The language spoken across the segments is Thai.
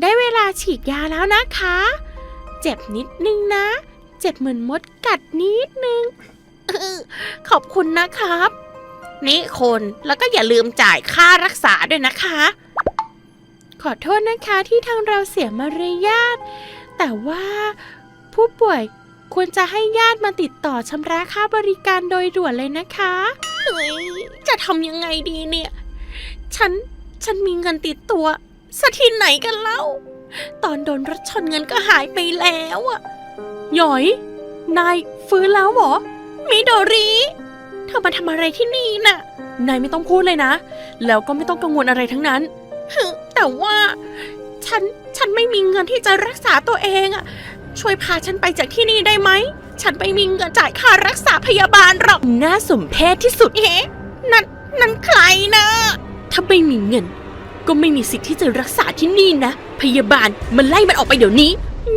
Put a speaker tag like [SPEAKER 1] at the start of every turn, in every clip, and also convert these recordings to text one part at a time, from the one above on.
[SPEAKER 1] ได้เวลาฉีดยาแล้วนะคะ เจ็บนิดนึงนะ เจ็บเหมือนมดกัดนิดนึงออขอบคุณนะครับ นี่คนแล้วก็อย่าลืมจ่ายค่ารักษาด้วยนะคะ ขอโทษนะคะที่ทางเราเสียมารยาท แต่ว่าผู้ป่วยควรจะให้ญาติมาติดต่อชำระค่าบริการโดยด่วนเลยนะคะเฮ้ยจะทำยังไงดีเนี่ย ฉัน ฉันมีเงินติดตัว สะที่ไหนกันเล่า ตอนโดนรถชนเงินก็หายไปแล้วอะหยอย นายฟื้นแล้วเหรอ มิโดริ เธอมาทำอะไรที่นี่น่ะ นายไม่ต้องพูดเลยนะ แล้วก็ไม่ต้องกังวลอะไรทั้งนั้นฮึแต่ว่า ฉัน ฉันไม่มีเงินที่จะรักษาตัวเองอะช่วยพาฉันไปจากที่นี่ได้ไหม ฉันไม่มีเงินจ่ายค่ารักษาพยาบาลหรอก น่าสมเพชที่สุดเอ๊ะนั่น นั่นใครนะ ถ้าไม่มีเงิน ก็ไม่มีสิทธิ์ที่จะรักษาที่นี่นะ พยาบาลมันไล่มันออกไปเดี๋ยวนี้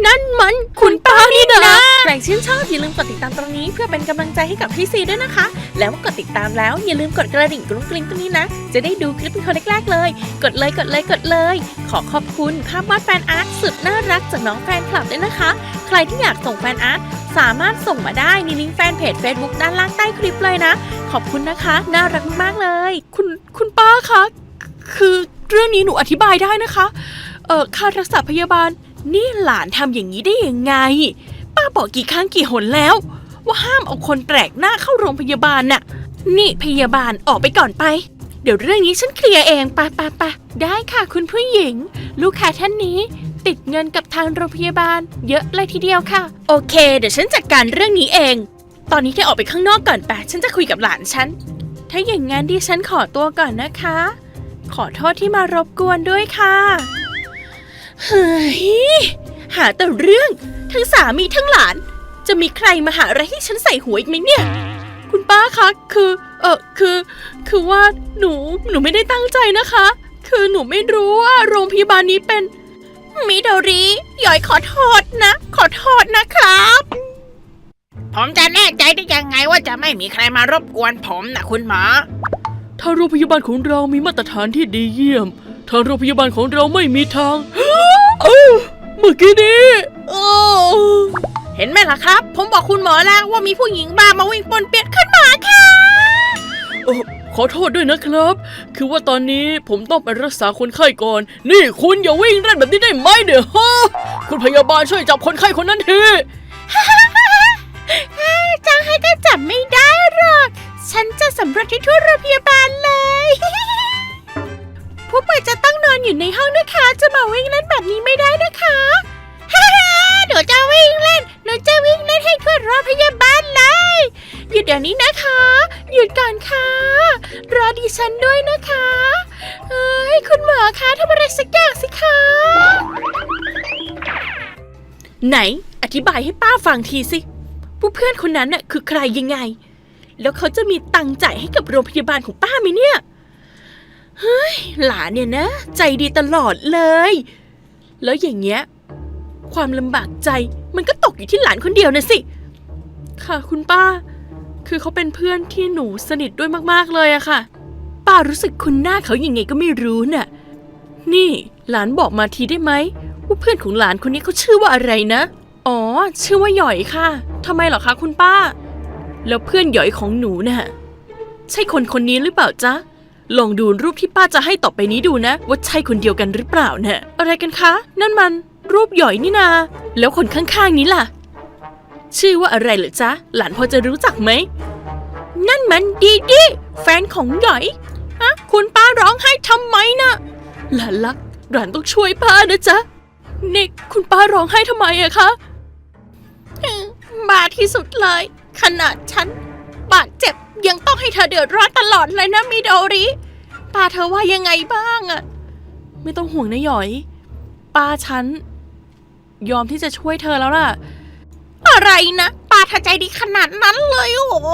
[SPEAKER 1] นั่นมันคุณป้านี่นะใครชื่นชอบอย่าลืมกดติดตามตรงนี้เพื่อเป็นกำลังใจให้กับพี่ซีด้วยนะคะ แล้วเมื่อกดติดตามแล้วอย่าลืมกดกระดิ่งกรุ้งกริ้งตรงนี้นะ จะได้ดูคลิปเป็นคนแรกๆเลย กดเลยกดเลยกดเลย ขอขอบคุณภาพวาดแฟนอาร์ตสุดน่ารักจากน้องแฟนคลับด้วยนะคะ ใครที่อยากส่งแฟนอาร์ตสามารถส่งมาได้ในลิงก์แฟนเพจ Facebook ด้านล่างใต้คลิปเลยนะ ขอบคุณนะคะ น่ารักมากๆเลย คุณคุณป้าคะคือ เรื่องนี้หนูอธิบายได้นะคะ เอ่อค่ารักษาพยาบาล นี่หลานทำอย่างนี้ได้ยังไง ป้าบอกกี่ครั้งกี่หนแล้ว ว่าห้ามเอาคนแปลกหน้าเข้าโรงพยาบาลน่ะ นี่พยาบาลออกไปก่อนไป เดี๋ยวเรื่องนี้ฉันเคลียร์เองไปไปไปะได้ค่ะคุณผู้หญิง ลูกค้าท่านนี้ ติดเงินกับทางโรงพยาบาล เยอะเลยทีเดียวค่ะ โอเค เดี๋ยวฉันจัดการเรื่องนี้เอง ตอนนี้เธอออกไปข้างนอกก่อนไปฉันจะคุยกับหลานฉัน ถ้าอย่างงั้นดิฉันขอตัวก่อนนะคะ ขอโทษที่มารบกวนด้วยค่ะ เฮ้ย หาแต่เรื่องทั้งสามีทั้งหลาน จะมีใครมาหาอะไรให้ฉันใส่หัวอีกไหมเนี่ย คุณป้าคะ คือ เออคือ คือว่าหนู หนูไม่ได้ตั้งใจนะคะ คือหนูไม่รู้ว่าโรงพยาบาลนี้เป็น มิโดริหยอยขอโทษนะ ขอโทษนะครับ
[SPEAKER 2] ผมจะแน่ใจได้ยังไงว่าจะไม่มีใครมารบกวนผมนะคุณหมอ
[SPEAKER 3] ถ้าโรงพยาบาลของเรามีมาตรฐานที่ดีเยี่ยมทางโรงพยาบาลของเราไม่มีทางเอ้าเมื่อกี้นี้โอ้
[SPEAKER 1] เห็นไหมล่ะครับ ผมบอกคุณหมอแล้วว่ามีผู้หญิงบ้ามาวิ่งปนเปียดขึ้นมาค่ะ
[SPEAKER 3] โอ้ขอโทษด้วยนะครับ คือว่าตอนนี้ผมต้องไปรักษาคนไข้ก่อน นี่คุณอย่าวิ่งเล่นแบบนี้ได้ไหมเดี๋ยวฮะคุณพยาบาลช่วยจับคนไข้คนนั้นที
[SPEAKER 1] จะให้ก็จับไม่ได้หรอก ฉันจะสำรวจที่ทั่วโรงพยาบาลเลยผู้ป่วยจะต้องนอนอยู่ในห้องนะคะ จะมาวิ่งเล่นแบบนี้ไม่ได้นะคะฮ่าฮ่าหนูจะวิ่งเล่น หนูจะวิ่งเล่นให้ทั่วโรงพยาบาลเลย หยุดเดี๋ยวนี้นะคะ หยุดก่อนค่ะ รอดิฉันด้วยนะคะเอ้ยคุณหมอคะทำอะไรสักอย่างสิคะ ไหน อธิบายให้ป้าฟังทีสิ ผู้เพื่อนคนนั้นน่ะคือใครยังไง แล้วเขาจะมีตังค์จ่ายให้กับโรงพยาบาลของป้าไหมเนี่ย เฮ้ย หลานเนี่ยนะ ใจดีตลอดเลย แล้วอย่างเงี้ย ความลำบากใจมันก็ตกอยู่ที่หลานคนเดียวนะสิ ค่ะคุณป้า คือเขาเป็นเพื่อนที่หนูสนิทด้วยมากๆเลยอะค่ะ ป้ารู้สึกคุณหน้าเขาอยังไงก็ไม่รู้น่ะ นี่หลานบอกมาทีได้ไหมว่าเพื่อนของหลานคนนี้เขาชื่อว่าอะไรนะ อ๋อ ชื่อว่าหย่อยค่ะทำไมเหรอคะคุณป้า แล้วเพื่อนหยอยของหนูน่ะใช่คนคนนี้หรือเปล่าจ๊ะ ลองดูรูปที่ป้าจะให้ต่อไปนี้ดูนะ ว่าใช่คนเดียวกันหรือเปล่านะ่ะอะไรกันคะ นั่นมัน รูปหยอยนี่นา แล้วคนข้างๆนี้ล่ะ ชื่อว่าอะไรเหรอจ๊ะ หลานพอจะรู้จักไหม นั่นมันดีดีแฟนของหยอยฮะคุณป้าร้องไห้ทำไมนะหลานรักหลานต้องช่วยป้านะจ๊ะนี่คุณป้าร้องไห้ทำไมอะคะบาที่สุดเลย ขนาดฉันบาดเจ็บยังต้องให้เธอเดือดร้อนตลอดเลยนะมิโดริป้าเธอว่ายังไงบ้างอะไม่ต้องห่วงนะหยอย ป้าฉัน ยอมที่จะช่วยเธอแล้วล่ะ อะไรนะป้าเธอใจดีขนาดนั้นเลยโอ้โห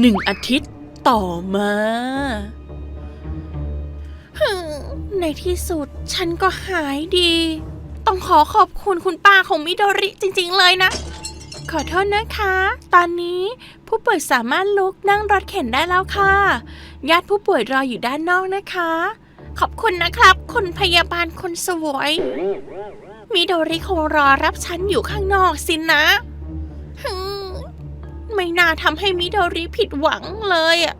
[SPEAKER 1] หนึ่งอาทิตย์ต่อมาฮึ่มในที่สุดฉันก็หายดี ต้องขอขอบคุณคุณป้าของมิโดริจริง ๆ เลยนะ ขอโทษนะคะ ตอนนี้ผู้ป่วยสามารถลุกนั่งรถเข็นได้แล้วค่ะ ญาติผู้ป่วยรออยู่ด้านนอกนะคะ ขอบคุณนะครับ คุณพยาบาลคนสวยมิโดริคงรอรับฉันอยู่ข้างนอกสินะฮึไม่น่าทำให้มิโดริผิดหวังเลยอะ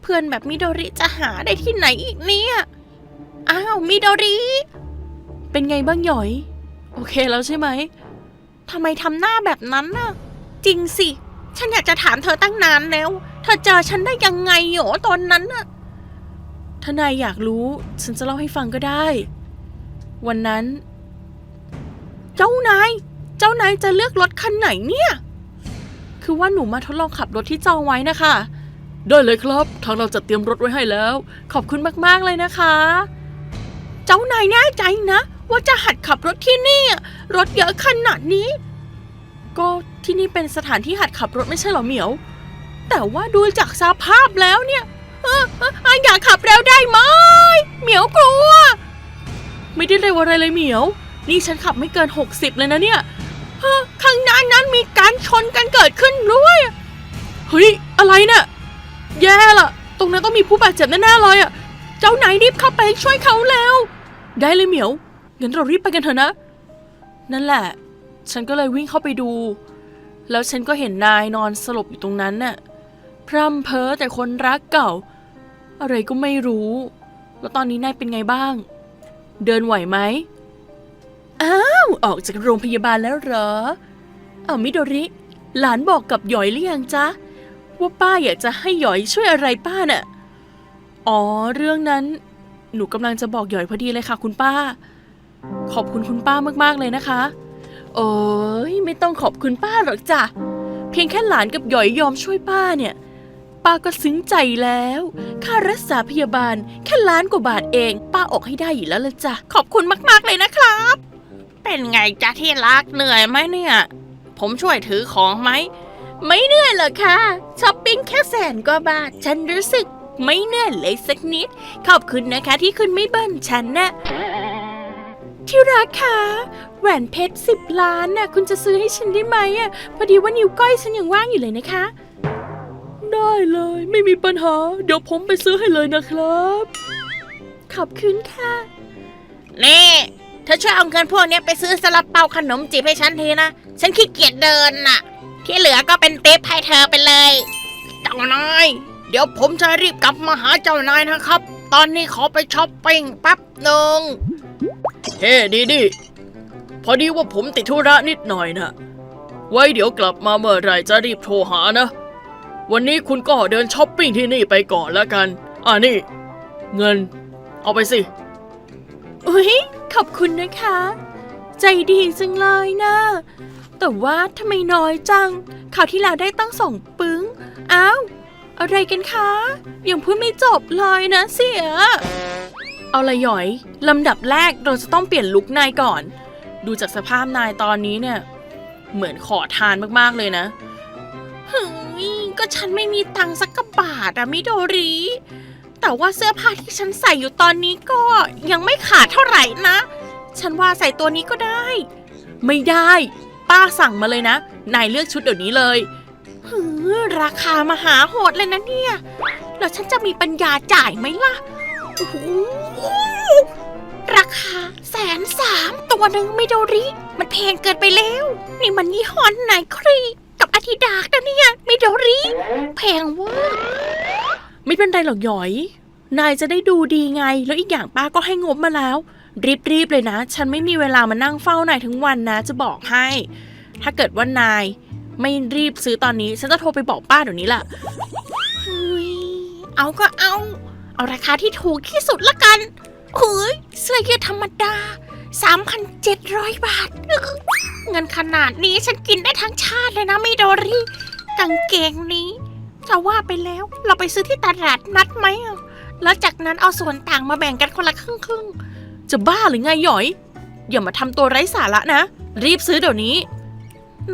[SPEAKER 1] เพื่อนแบบมิโดริจะหาได้ที่ไหนอีกเนี่ย อ้าวมิโดริ เป็นไงบ้างหยอย โอเคแล้วใช่ไหม ทำไมทำหน้าแบบนั้นน่ะ จริงสิ ฉันอยากจะถามเธอตั้งนานแล้ว เธอเจอฉันได้ยังไงโหรตอนนั้นน่ะถ้านายอยากรู้ ฉันจะเล่าให้ฟังก็ได้ วันนั้น เจ้านาย เจ้านายจะเลือกรถคันไหนเนี่ย คือว่าหนูมาทดลองขับรถที่จองไว้นะคะ
[SPEAKER 3] ได้เลยครับ ทางเราจัดเตรียมรถไว้ให้แล้ว
[SPEAKER 1] ขอบคุณมากๆเลยนะคะ เจ้านายแน่ใจนะ ว่าจะหัดขับรถที่นี่ รถเยอะขนาดนี้ ก็ที่นี่เป็นสถานที่หัดขับรถไม่ใช่เหรอเหมียว แต่ว่าดูจากสภาพแล้วเนี่ยเออเอออออยากขับเร็วได้ไหมเหมียวกลัว ไม่ได้เร็วอะไรเลยเหมียว นี่ฉันขับไม่เกิน 60 เลยนะเนี่ยเฮ้อข้างหน้านั้นมีการชนกันเกิดขึ้นด้วยเฮ้ยอะไรน่ะแย่ละตรงนั้นต้องมีผู้บาดเจ็บแน่ๆเลยอะ เจ้านายรีบเข้าไปช่วยเขาแล้ว ได้เลยเหมียว งั้นเรารีบไปกันเถอะนะ นั่นแหละ ฉันก็เลยวิ่งเข้าไปดู แล้วฉันก็เห็นนายนอนสลบอยู่ตรงนั้นน่ะ พร่ำเพ้อแต่คนรักเก่า อะไรก็ไม่รู้ แล้วตอนนี้นายเป็นไงบ้าง เดินไหวไหม อ้าว ออกจากโรงพยาบาลแล้วเหรออามิโดริ หลานบอกกับหยอยหรือยังจ๊ะ ว่าป้าอยากจะให้หยอยช่วยอะไรป้าน่ะ อ๋อ เรื่องนั้น หนูกำลังจะบอกหยอยพอดีเลยค่ะ คุณป้า ขอบคุณคุณป้ามากๆเลยนะคะ โอ้ยไม่ต้องขอบคุณป้าหรอกจ้ะ เพียงแค่หลานกับหยอยยอมช่วยป้าเนี่ย ป้าก็ซึ้งใจแล้ว ค่ารักษาพยาบาลแค่ล้านกว่าบาทเอง ป้าออกให้ได้อยู่แล้วละจ้ะ ขอบคุณมากๆเลยนะครับ
[SPEAKER 2] เป็นไงจ๊ะที่รักเหนื่อยไหมเนี่ย ผมช่วยถือของไหม
[SPEAKER 1] ไม่เหนื่อยหรอกค่ะช้อปปิ้งแค่แสนกว่าบาท ฉันรู้สึกไม่เหนื่อยเลยสักนิด ขอบคุณนะคะที่คุณไม่เบิ้ลฉันนะ ที่รักคะแหวนเพชรสิบล้านน่ะคุณจะซื้อให้ฉันได้ไหมอะพอดีว่านิ้วก้อยฉันยังว่างอยู่เลยนะคะ
[SPEAKER 3] ได้เลยไม่มีปัญหา เดี๋ยวผมไปซื้อให้เลยนะครับ
[SPEAKER 1] ขอบคุณค่ะ
[SPEAKER 2] นี่เธอช่วยเอาเงินพวกเนี้ยไปซื้อซาลาเปาขนมจีบให้ฉันทีนะ ฉันขี้เกียจเดินน่ะ ที่เหลือก็เป็นเต๊ปให้เธอไปเลย เจ้านาย เดี๋ยวผมจะรีบกลับมาหาเจ้านายนะครับ ตอนนี้ขอไปช้อปปิ้งแป๊บหนึ่ง
[SPEAKER 3] เฮ้ดีดีพอดีว่าผมติดธุระนิดหน่อยนะไว้เดี๋ยวกลับมาเมื่อไรจะรีบโทรหานะ วันนี้คุณก็เดินช้อปปิ้งที่นี่ไปก่อนแล้วกัน อ่านี่ เงิน เอาไปสิ
[SPEAKER 1] อุ้ยขอบคุณนะคะ ใจดีจังเลยนะ แต่ว่าทำไมน้อยจังข่าวที่แล้วได้ตั้งสองปึ้ง อ้าว อะไรกันคะ ยังพูดไม่จบเลยนะเสีย เอาละหยอยลำดับแรกเราจะต้องเปลี่ยนลุคนายก่อน ดูจากสภาพนายตอนนี้เนี่ย เหมือนขอทานมากๆเลยนะเฮ้ยก็ฉันไม่มีตังค์สักกระบาทอะมิโดริ แต่ว่าเสื้อผ้าที่ฉันใส่อยู่ตอนนี้ก็ยังไม่ขาดเท่าไหร่นะ ฉันว่าใส่ตัวนี้ก็ได้ ไม่ได้ ป้าสั่งมาเลยนะ นายเลือกชุดเดี๋ยวนี้เลยหือราคามหาโหดเลยนะเนี่ย แล้วฉันจะมีปัญญาจ่ายไหมล่ะ โอ้โหราคาแสนสามตัวหนึ่งไม่โดริ มันแพงเกินไปแล้ว นี่มันยี่ห้อไหนครีกับอาดิดาสนะเนี่ยไม่โดริ แพงเว่าไม่เป็นไรหรอกหยอย นายจะได้ดูดีไง แล้วอีกอย่างป้าก็ให้งบมาแล้ว รีบๆเลยนะ ฉันไม่มีเวลามานั่งเฝ้านายทั้งวันนะ จะบอกให้ ถ้าเกิดว่านายไม่รีบซื้อตอนนี้ ฉันจะโทรไปบอกป้าเดี๋ยวนี้แหละเฮ้ยเอาก็เอา เอาราคาที่ถูกที่สุดละกันเฮ้ยเสื้อยืดธรรมดา 3,700 บาทอื้อเงินขนาดนี้ฉันกินได้ทั้งชาติเลยนะมิโดริกางเกงนี้จะว่าไปแล้วเราไปซื้อที่ตลาดนัดไหมแล้วจากนั้นเอาส่วนต่างมาแบ่งกันคนละครึ่งครึ่งจะบ้าหรือไงหยอย อย่ามาทำตัวไร้สาระนะ รีบซื้อเดี๋ยวนี้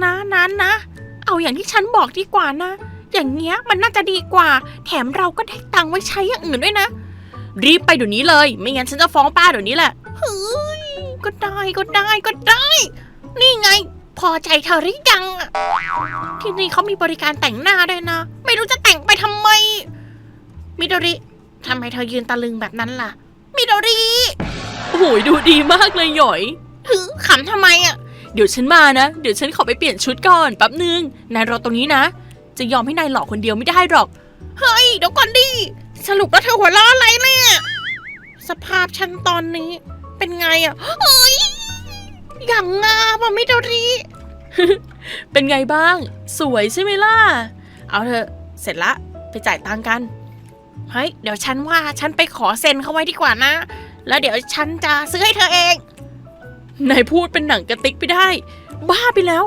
[SPEAKER 1] นะนะนะ เอาอย่างที่ฉันบอกดีกว่านะ อย่างเงี้ยมันน่าจะดีกว่า แถมเราก็ได้ตังค์ไว้ใช้อย่างอื่นด้วยนะ รีบไปเดี๋ยวนี้เลย ไม่งั้นฉันจะฟ้องป้าเดี๋ยวนี้แหละเฮ้ยก็ได้ก็ได้ก็ได้ นี่ไง พอใจเธอหรือยังอะที่นี่เขามีบริการแต่งหน้าด้วยนะ ไม่รู้จะแต่งไปทำไม มิโดริทำไมเธอยืนตะลึงแบบนั้นล่ะ มิโดริ
[SPEAKER 3] โอ้โหดูดีมากเลยหยอย
[SPEAKER 1] หือขำทำไมอะ
[SPEAKER 3] เดี๋ยวฉันมานะ เดี๋ยวฉันขอไปเปลี่ยนชุดก่อนแป๊บนึงนายรอตรงนี้นะ จะยอมให้นายหลอกคนเดียวไม่ได้หรอก
[SPEAKER 1] เฮ้ย เดี๋ยวก่อนดิ สรุปแล้วเธอหัวเราะอะไรเนี่ย สภาพฉันตอนนี้เป็นไงอะเฮ้ย อย่างงามอะมิโดริ
[SPEAKER 3] เป็นไงบ้าง สวยใช่ไหมล่ะ เอาเถอะ เสร็จละ ไปจ่ายตังค์กัน
[SPEAKER 1] เฮ้ย เดี๋ยวฉันว่าฉันไปขอเซ็นเขาไว้ดีกว่านะ แล้วเดี๋ยวฉันจะซื้อให้เธอเอง
[SPEAKER 3] นายพูดเป็นหนังกระติกไปได้ บ้าไปแล้ว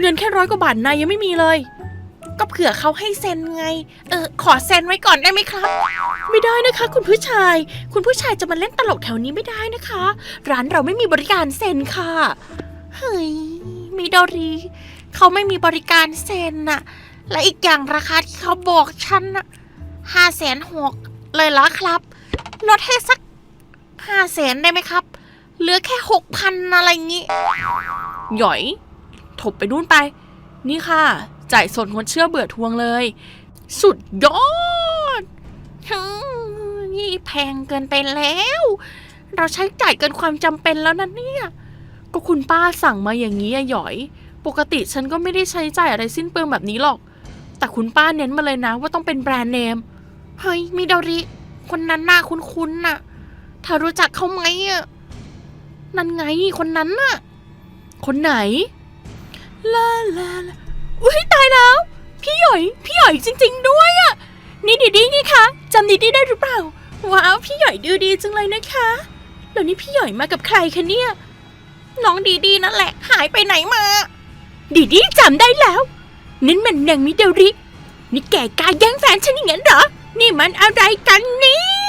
[SPEAKER 3] เงินแค่ร้อยกว่าบาทนายยังไม่มีเลย
[SPEAKER 1] ก็เผื่อเขาให้เซ็นไง เออ ขอเซ็นไว้ก่อนได้ไหมครับ
[SPEAKER 3] ไม่ได้นะคะ คุณผู้ชาย คุณผู้ชายจะมาเล่นตลกแถวนี้ไม่ได้นะคะ ร้านเราไม่มีบริการเซ็นค่ะ
[SPEAKER 1] เฮ้ยมิโดริเขาไม่มีบริการเซ็นน่ะ และอีกอย่างราคาที่เขาบอกฉันน่ะห้าแสนหกเลยเหรอครับ ลดให้สักห้าแสนได้ไหมครับ เหลือแค่หกพันอะไรงี้
[SPEAKER 3] หยอย ถบไปนู่นไป นี่ค่ะ จ่ายสดงดเชื่อเบื่อทวงเลย สุดยอด
[SPEAKER 1] นี่แพงเกินไปแล้ว เราใช้จ่ายเกินความจำเป็นแล้วนะเนี่ย
[SPEAKER 3] ก็คุณป้าสั่งมาอย่างนี้อะหยอย ปกติฉันก็ไม่ได้ใช้จ่ายอะไรสิ้นเปลืองแบบนี้หรอก แต่คุณป้าเน้นมาเลยนะว่าต้องเป็นแบรนด์เนม
[SPEAKER 1] เฮ้ยมิโดริ คนนั้นหน้าคุ้นๆน่ะเธอรู้จักเขาไหมอะนั่นไงคนนั้นน่ะ
[SPEAKER 3] คนไหนลาลาลา อุ้ยตายแล้ว พี่หยอยพี่หยอยจริง ๆ ด้วยอะนี่ดีดีไงคะจำดีดีได้หรือเปล่าว้าวพี่หยอยดูดีจังเลยนะคะแล้วนี่พี่หยอยมากับใครคะเนี่ย
[SPEAKER 1] น้องดีดีนั่นแหละหายไปไหนมา
[SPEAKER 3] ดีดีจำได้แล้วนั่นมันนางมิเดริ นี่แกกล้าแย่งแฟนฉันอย่างนั้นเหรอ นี่มันอะไรกันเนี่ย